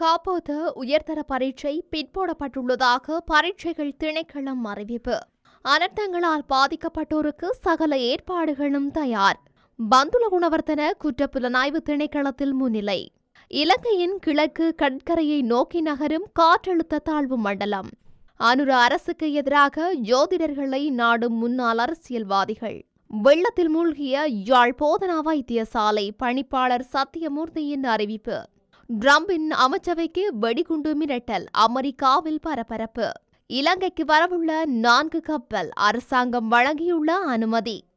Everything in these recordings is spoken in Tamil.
காப்போது உயர்தர பரீட்சை பிற்போடப்பட்டுள்ளதாக பரீட்சைகள் திணைக்களம் அறிவிப்பு. அனர்த்தங்களால் பாதிக்கப்பட்டோருக்கு சகல ஏற்பாடுகளும் தயார். பந்துல குணவர்த்தன குற்றப்புலனாய்வு திணைக்களத்தில் முன்னிலை. இலங்கையின் கிழக்கு கடற்கரையை நோக்கி நகரும் காற்றழுத்த தாழ்வு மண்டலம். அனுர அரசுக்கு எதிராக ஜோதிடர்களை நாடும் முன்னாள் அரசியல்வாதிகள். வெள்ளத்தில் மூழ்கிய யாழ் போதனா வைத்தியசாலை பணிப்பாளர் சத்தியமூர்த்தியின் அறிவிப்பு. டிரம்பின் அமைச்சவைக்கு வெடிகுண்டு மிரட்டல் அமெரிக்காவில் பரபரப்பு. இலங்கைக்கு வரவுள்ள நான்கு கப்பல் அரசாங்கம் வழங்கியுள்ள அனுமதி.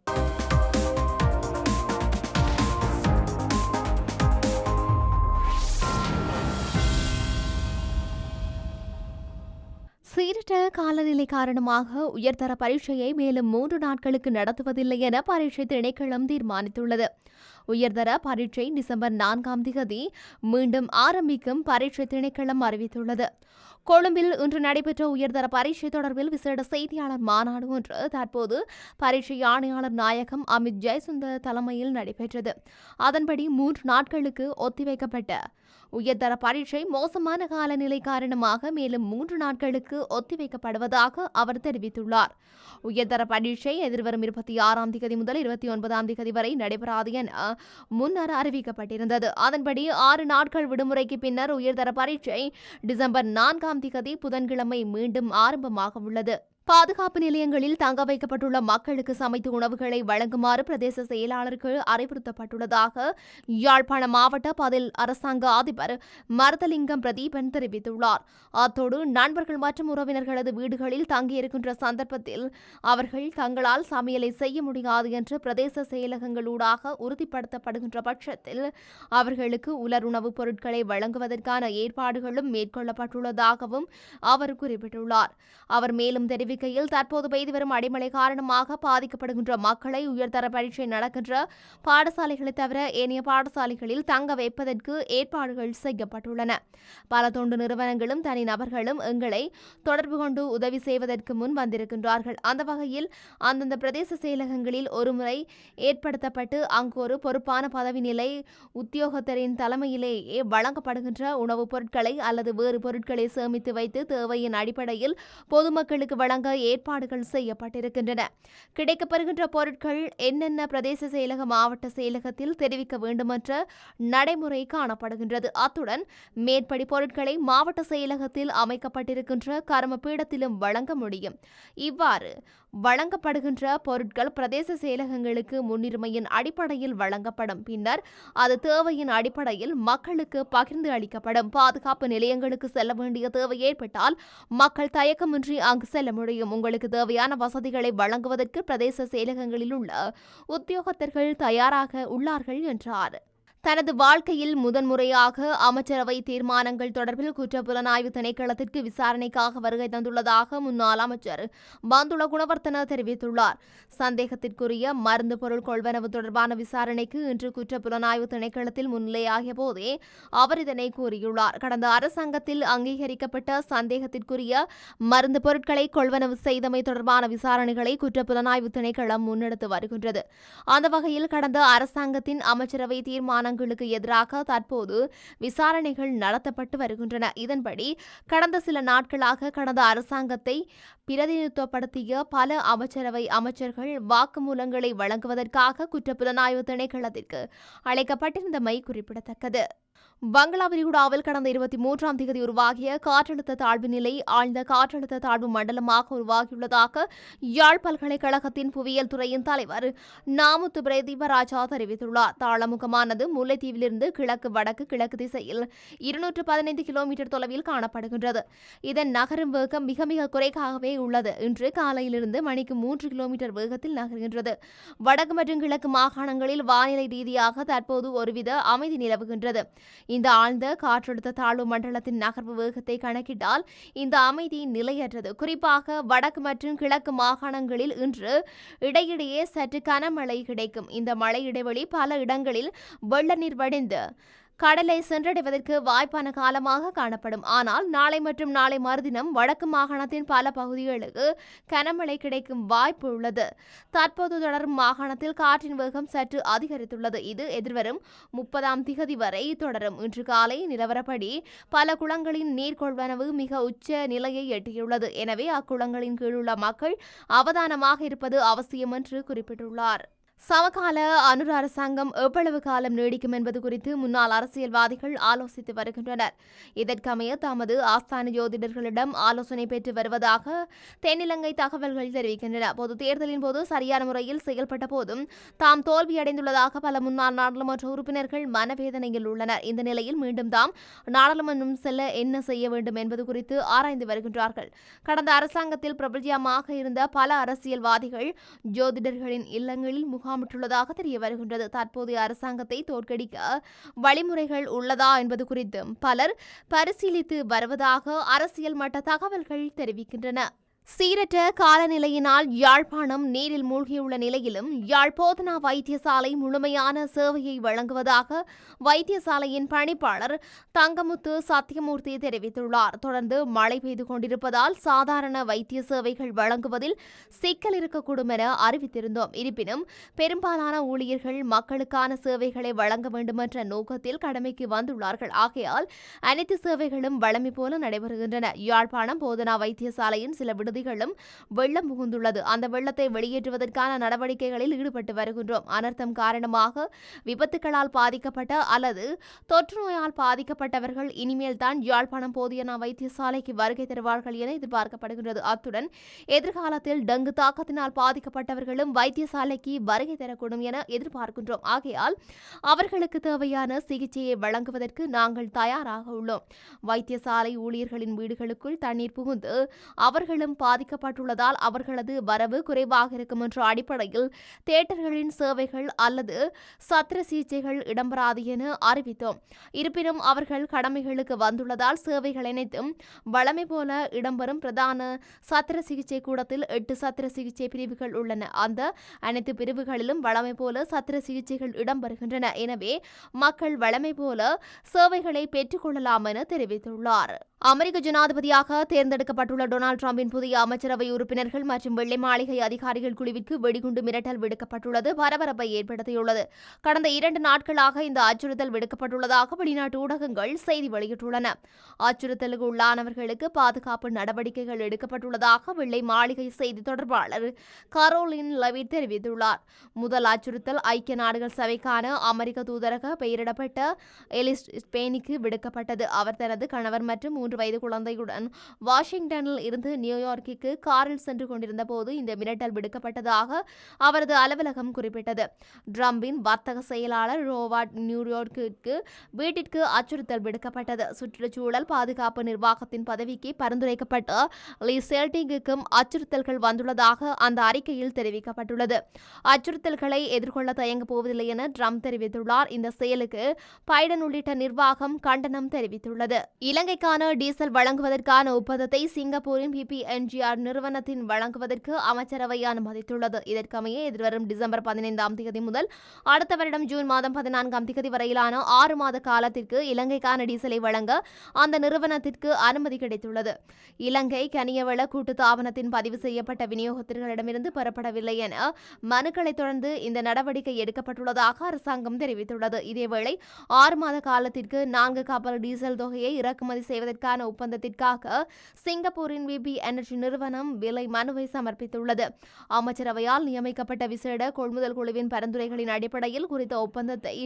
சீரற்ற காலநிலை காரணமாக உயர்தர பரீட்சையை மேலும் மூன்று நாட்களுக்கு நடத்துவதில்லை என பரீட்சை திணைக்களம் தீர்மானித்துள்ளது. உயர்தர பரீட்சை டிசம்பர் நான்காம் திகதி மீண்டும் ஆரம்பிக்கும் பரீட்சை திணைக்களம் அறிவித்துள்ளது. கொழும்பில் இன்று நடைபெற்ற உயர்தர பரீட்சை தொடர்பில் விசேட செய்தியாளர் மாநாடு ஒன்று தற்போது பரீட்சை ஆணையாளர் நாயகம் அமித் ஜெயசுந்தர் தலைமையில் நடைபெற்றது. அதன்படி மூன்று நாட்களுக்கு ஒத்திவைக்கப்பட்ட உயர்தர பரீட்சை மோசமான காலநிலை காரணமாக மேலும் மூன்று நாட்களுக்கு ஒத்திவைக்கப்படுவதாக அவர் தெரிவித்துள்ளார். உயர்தர பரீட்சை எதிர்வரும் இருபத்தி ஆறாம் தேதி முதல் இருபத்தி ஒன்பதாம் தேதி வரை நடைபெறாது என முன்னர் அறிவிக்கப்பட்டிருந்தது. அதன்படி ஆறு நாட்கள் விடுமுறைக்கு பின்னர் உயர்தர பரீட்சை டிசம்பர் நான்காம் தேதி புதன்கிழமை மீண்டும் ஆரம்பமாக உள்ளது பாதுகாப்பு நிலையங்களில் தங்க வைக்கப்பட்டுள்ள மக்களுக்கு சமைத்து உணவுகளை வழங்குமாறு பிரதேச செயலாளருக்கு அறிவுறுத்தப்பட்டுள்ளதாக யாழ்ப்பாண மாவட்ட பதில் அரசாங்க அதிபர் மரதலிங்கம் பிரதீபன் தெரிவித்துள்ளார். அத்தோடு நண்பர்கள் மற்றும் உறவினர்களது வீடுகளில் தங்கியிருக்கின்ற சந்தர்ப்பத்தில் அவர்கள் தங்களால் சமையலை செய்ய முடியாது என்று பிரதேச செயலகங்களூடாக உறுதிப்படுத்தப்படுகின்ற பட்சத்தில் அவர்களுக்கு உலர் உணவுப் பொருட்களை வழங்குவதற்கான ஏற்பாடுகளும் மேற்கொள்ளப்பட்டுள்ளதாகவும் அவர் குறிப்பிட்டுள்ளார். அவர் மேலும் தெரிவிக்கையில் தற்போது பெய்து வரும் அடிமழை காரணமாக பாதிக்கப்படுகின்ற மக்களை உயர்தர பரீட்சை நடக்கின்ற பாடசாலைகளை தவிர ஏனைய பாடசாலைகளில் தங்க வைப்பதற்கு ஏற்பாடுகள் செய்யப்பட்டுள்ளன. பல தொண்டு நிறுவனங்களும் தனிநபர்களும் எங்களை தொடர்பு கொண்டு உதவி செய்வதற்கு முன் வந்திருக்கின்றார்கள். அந்த வகையில் அந்தந்த பிரதேச செயலகங்களில் ஒருமுறை ஏற்படுத்தப்பட்டு அங்கு ஒரு பொறுப்பான பதவி நிலை உத்தியோகத்தரின் தலைமையிலேயே வழங்கப்படுகின்ற உணவுப் பொருட்களை அல்லது வேறு பொருட்களை சேமித்து வைத்து தேவையின் அடிப்படையில் பொதுமக்களுக்கு வழங்க ஏற்பாடுகள் செய்யப்பட்டிருக்கின்றன. கிடைக்கப்பெறுகின்ற பொருட்கள் என்னென்ன பிரதேச செயலக மாவட்ட செயலகத்தில் தெரிவிக்க வேண்டுமென்ற நடைமுறை காணப்படுகின்றது. அத்துடன் மேற்படி பொருட்களை மாவட்ட செயலகத்தில் அமைக்கப்பட்டிருக்கின்ற கர்ம பீடத்திலும் வழங்க முடியும். இவ்வாறு வழங்கப்படுகின்ற பொருட்கள் பிரதேச செயலகங்களுக்கு முன்னுரிமையின் அடிப்படையில் வழங்கப்படும். பின்னர் அது தேவையின் அடிப்படையில் மக்களுக்கு பகிர்ந்து அளிக்கப்படும். பாதுகாப்பு நிலையங்களுக்கு செல்ல வேண்டிய தேவை ஏற்பட்டால் மக்கள் தயக்கமின்றி அங்கு செல்ல முடியும். உங்களுக்கு தேவையான வசதிகளை வழங்குவதற்கு பிரதேச செயலகங்களில் உள்ள உத்தியோகத்தர்கள் தயாராக உள்ளார்கள் என்றார். தனது வாழ்க்கையில் முதன்முறையாக அமைச்சரவை தீர்மானங்கள் தொடர்பில் குற்றப்புலனாய்வு திணைக்களத்திற்கு விசாரணைக்காக வருகை தந்துள்ளதாக முன்னாள் அமைச்சர் பந்துல குணவர்த்தன தெரிவித்துள்ளார். சந்தேகத்திற்குரிய மருந்து பொருள் கொள்வனவு தொடர்பான விசாரணைக்கு இன்று குற்றப்புலனாய்வு திணைக்களத்தில் முன்னிலையாகிய போதே அவர் இதனை கூறியுள்ளார். கடந்த அரசாங்கத்தில் அங்கீகரிக்கப்பட்ட சந்தேகத்திற்குரிய மருந்து பொருட்களை கொள்வனவு செய்தமை தொடர்பான விசாரணைகளை குற்றப்புலனாய்வு திணைக்களம் முன்னெடுத்து வருகின்றது. அந்த வகையில் கடந்த அரசாங்கத்தின் அமைச்சரவை தீர்மானம் தீர்மானங்களுக்கு எதிராக தற்போது விசாரணைகள் நடத்தப்பட்டு வருகின்றன. இதன்படி கடந்த சில நாட்களாக கடந்த அரசாங்கத்தை பிரதிநிதித்துவப்படுத்திய பல அமைச்சரவை அமைச்சர்கள் வாக்குமூலங்களை வழங்குவதற்காக குற்றப்புலனாய்வு திணைக்களத்திற்கு அழைக்கப்பட்டிருந்தமை குறிப்பிடத்தக்கது. வங்களா விரிகுடாவில் கடந்த இருபத்தி மூன்றாம் தேதி உருவாகிய காற்றழுத்த தாழ்வு நிலை ஆழ்ந்த காற்றழுத்த தாழ்வு மண்டலமாக உருவாகியுள்ளதாக யாழ் பல்கலைக்கழகத்தின் புவியியல் துறையின் தலைவர் நாமுத்து பிரதீபராஜா தெரிவித்துள்ளார். தாளமுகமானது முல்லைத்தீவிலிருந்து கிழக்கு வடக்கு கிழக்கு திசையில் இருநூற்று பதினைந்து கிலோமீட்டர் தொலைவில் காணப்படுகின்றது. இதன் நகரும் வேகம் மிக மிக குறைக்காகவே உள்ளது. இன்று காலையிலிருந்து மணிக்கு மூன்று கிலோமீட்டர் வேகத்தில் நகர்கின்றது. வடக்கு மற்றும் கிழக்கு மாகாணங்களில் வானிலை ரீதியாக தற்போது ஒருவித அமைதி நிலவுகின்றது. இந்த ஆழ்ந்த காற்றழுத்த தாழ்வு மண்டலத்தின் நகர்வு வேகத்தை கணக்கிட்டால் இந்த அமைதி நிலையற்றது. குறிப்பாக வடக்கு மற்றும் கிழக்கு மாகாணங்களில் இன்று இடையிடையே சற்று கனமழை கிடைக்கும். இந்த மழை இடைவெளி பல இடங்களில் வெள்ள நீர் வடிந்து கடலை சென்றடைவதற்கு வாய்ப்பான காலமாக காணப்படும். ஆனால் நாளை மற்றும் நாளை மறுதினம் வடக்கு மாகாணத்தின் பல பகுதிகளுக்கு கனமழை கிடைக்கும் வாய்ப்பு உள்ளது. தற்போது தொடரும் மாகாணத்தில் காற்றின் வேகம் சற்று அதிகரித்துள்ளது. இது எதிர்வரும் முப்பதாம் திகதி வரை தொடரும். இன்று காலை நிலவரப்படி பல குளங்களின் நீர்கொள்வனவு மிக உச்ச நிலையை எட்டியுள்ளது. எனவே அக்குளங்களின் கீழுள்ள மக்கள் அவதானமாக இருப்பது அவசியம் என்று குறிப்பிட்டுள்ளார். சமகால அனுர அரசாங்கம் எவ்வளவு காலம் நீடிக்கும் என்பது குறித்து முன்னாள் அரசியல்வாதிகள் ஆலோசித்து வருகின்றனர். இதற்கமைய தமது ஆஸ்தான ஜோதிடர்களிடம் ஆலோசனை பெற்று வருவதாக தென்னிலங்கை தகவல்கள் தெரிவிக்கின்றன. பொது தேர்தலின் போது சரியான முறையில் செயல்பட்ட போதும் தாம் தோல்வியடைந்துள்ளதாக பல முன்னாள் நாடாளுமன்ற உறுப்பினர்கள் மனவேதனையில் உள்ளனர். இந்த நிலையில் மீண்டும் தாம் நாடாளுமன்றம் செல்ல என்ன செய்ய வேண்டும் என்பது குறித்து ஆராய்ந்து வருகின்றார்கள். கடந்த அரசாங்கத்தில் பிரபல்யமாக இருந்த பல அரசியல்வாதிகள் ஜோதிடர்களின் இல்லங்களில் முகாம் முகாமிட்டுள்ளதாக தெரிய வருகின்றது. தற்போதைய அரசாங்கத்தை தோற்கடிக்க வழிமுறைகள் உள்ளதா என்பது குறித்தும் பலர் பரிசீலித்து வருவதாக அரசியல் மட்ட தகவல்கள் தெரிவிக்கின்றன. சீரற்ற காலநிலையினால் யாழ்ப்பாணம் நீரில் மூழ்கியுள்ள நிலையிலும் யாழ்போதனா வைத்தியசாலை முழுமையான சேவையை வழங்குவதாக வைத்தியசாலையின் பணிப்பாளர் தங்கமுத்து சத்தியமூர்த்தி தெரிவித்துள்ளார். தொடர்ந்து மழை பெய்து கொண்டிருப்பதால் சாதாரண வைத்திய சேவைகள் வழங்குவதில் சிக்கல் இருக்கக்கூடும் என அறிவித்திருந்தோம். இருப்பினும் பெரும்பாலான ஊழியர்கள் மக்களுக்கான சேவைகளை வழங்க வேண்டுமென்ற நோக்கத்தில் கடமைக்கு வந்துள்ளார்கள். ஆகையால் அனைத்து சேவைகளும் வழமை போல நடைபெறுகின்றன. யாழ்ப்பாணம் போதனா வைத்தியசாலையின் சில விடுதி விடுதிகளும் வெள்ளம் புகுந்துள்ளது. அந்த வெள்ளத்தை வெளியேற்றுவதற்கான நடவடிக்கைகளில் ஈடுபட்டு வருகின்றோம். அனர்த்தம் காரணமாக விபத்துகளால் பாதிக்கப்பட்ட அல்லது தொற்று நோயால் பாதிக்கப்பட்டவர்கள் இனிமேல் தான் யாழ்ப்பாணம் போதியனா வைத்தியசாலைக்கு வருகை தருவார்கள் என எதிர்பார்க்கப்படுகின்றது. அத்துடன் எதிர்காலத்தில் டெங்கு தாக்கத்தினால் பாதிக்கப்பட்டவர்களும் வைத்தியசாலைக்கு வருகை தரக்கூடும் என எதிர்பார்க்கின்றோம். ஆகையால் அவர்களுக்கு தேவையான சிகிச்சையை வழங்குவதற்கு நாங்கள் தயாராக உள்ளோம். வைத்தியசாலை ஊழியர்களின் வீடுகளுக்குள் தண்ணீர் புகுந்து அவர்களும் பாதிக்கப்பட்டுள்ளதால் அவர்களது வரவு குறைவாக இருக்கும் என்ற அடிப்படையில் தியேட்டர்களின் சேவைகள் அல்லது சத்திர சிகிச்சைகள் இடம்பெறாது என அறிவித்தோம். இருப்பினும் அவர்கள் கடமைகளுக்கு வந்துள்ளதால் சேவைகள் அனைத்தும் வழமை போல இடம்பெறும். பிரதான சத்திர சிகிச்சை கூடத்தில் எட்டு சத்திர சிகிச்சை பிரிவுகள் உள்ளன. அந்த அனைத்து பிரிவுகளிலும் வழமை போல சத்திர சிகிச்சைகள் இடம்பெறுகின்றன. எனவே மக்கள் வழமை போல சேவைகளை பெற்றுக்கொள்ளலாம் என தெரிவித்துள்ளார். அமெரிக்க ஜனாதிபதியாக தேர்ந்தெடுக்கப்பட்டுள்ள டொனால்டு டிரம்பின் புதிய அமைச்சரவை உறுப்பினர்கள் மற்றும் வெள்ளை மாளிகை அதிகாரிகள் குழுவிற்கு வெடிகுண்டு மிரட்டல் விடுக்கப்பட்டுள்ளது. பரபரப்பை ஏற்படுத்தியுள்ளது. கடந்த இரண்டு நாட்களாக இந்த அச்சுறுத்தல் விடுக்கப்பட்டுள்ளதாக வெளிநாட்டு ஊடகங்கள் செய்தி வெளியிட்டுள்ளன. அச்சுறுத்தலுக்கு உள்ளானவர்களுக்கு பாதுகாப்பு நடவடிக்கைகள் எடுக்கப்பட்டுள்ளதாக வெள்ளை மாளிகை செய்தி தொடர்பாளர் கரோலின் லவிட் தெரிவித்துள்ளார். முதல் அச்சுறுத்தல் ஐக்கிய நாடுகள் சபைக்கான அமெரிக்க தூதரக பெயரிடப்பட்ட எலிஸ் ஸ்பெயினுக்கு விடுக்கப்பட்டது. அவர் தனது கணவர் மற்றும் மூன்று வயது குழந்தையுடன் வாஷிங்டனில் இருந்து நியூயார்க் நியூயார்க்கிற்கு காரில் சென்று கொண்டிருந்த போது இந்த மிரட்டல் விடுக்கப்பட்டதாக அவரது அலுவலகம் குறிப்பிட்டது. ட்ரம்பின் வர்த்தக செயலாளர் ரோவார்ட் நியூயார்க்கிற்கு வீட்டிற்கு அச்சுறுத்தல் விடுக்கப்பட்டது. சுற்றுச்சூழல் பாதுகாப்பு நிர்வாகத்தின் பதவிக்கு பரிந்துரைக்கப்பட்டு லீ செல்டிங்குக்கும் அச்சுறுத்தல்கள் வந்துள்ளதாக அந்த அறிக்கையில் தெரிவிக்கப்பட்டுள்ளது. அச்சுறுத்தல்களை எதிர்கொள்ள தயங்கப் போவதில்லை என ட்ரம்ப் தெரிவித்துள்ளார். இந்த செயலுக்கு பைடன் உள்ளிட்ட நிர்வாகம் கண்டனம் தெரிவித்துள்ளது. இலங்கைக்கான டீசல் வழங்குவதற்கான ஒப்பந்தத்தை சிங்கப்பூரின் எம்ஜிஆர் நிறுவனத்தின் வழங்குவதற்கு அமைச்சரவை அனுமதித்துள்ளது. இதற்கமைய எதிர்வரும் டிசம்பர் பதினைந்தாம் தேதி முதல் அடுத்த வருடம் ஜூன் மாதம் பதினான்காம் தேதி வரையிலான ஆறு மாத காலத்திற்கு இலங்கைக்கான டீசலை வழங்க அந்த நிறுவனத்திற்கு அனுமதி கிடைத்துள்ளது. இலங்கை கனியவள கூட்டு ஆவணத்தின் பதிவு செய்யப்பட்ட விநியோகத்தினரிடமிருந்து பெறப்படவில்லை என மனுக்களை தொடர்ந்து இந்த நடவடிக்கை எடுக்கப்பட்டுள்ளதாக அரசாங்கம் தெரிவித்துள்ளது. இதேவேளை ஆறு மாத காலத்திற்கு நான்கு கப்பல் டீசல் தொகையை இறக்குமதி செய்வதற்கான ஒப்பந்தத்திற்காக சிங்கப்பூரின் விபி எனர்ஜி நிறுவனம் விலை மனுவை சமர்ப்பித்துள்ளது. அமைச்சரவையால் நியமிக்கப்பட்ட விசேட கொள்முதல் குழுவின் பரிந்துரைகளின் அடிப்படையில் குறித்த ஒப்பந்தத்தை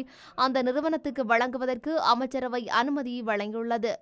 அந்த நிறுவனத்துக்கு வழங்குவதற்கு அமைச்சரவை அனுமதி வழங்கியுள்ளது.